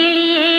கிளியே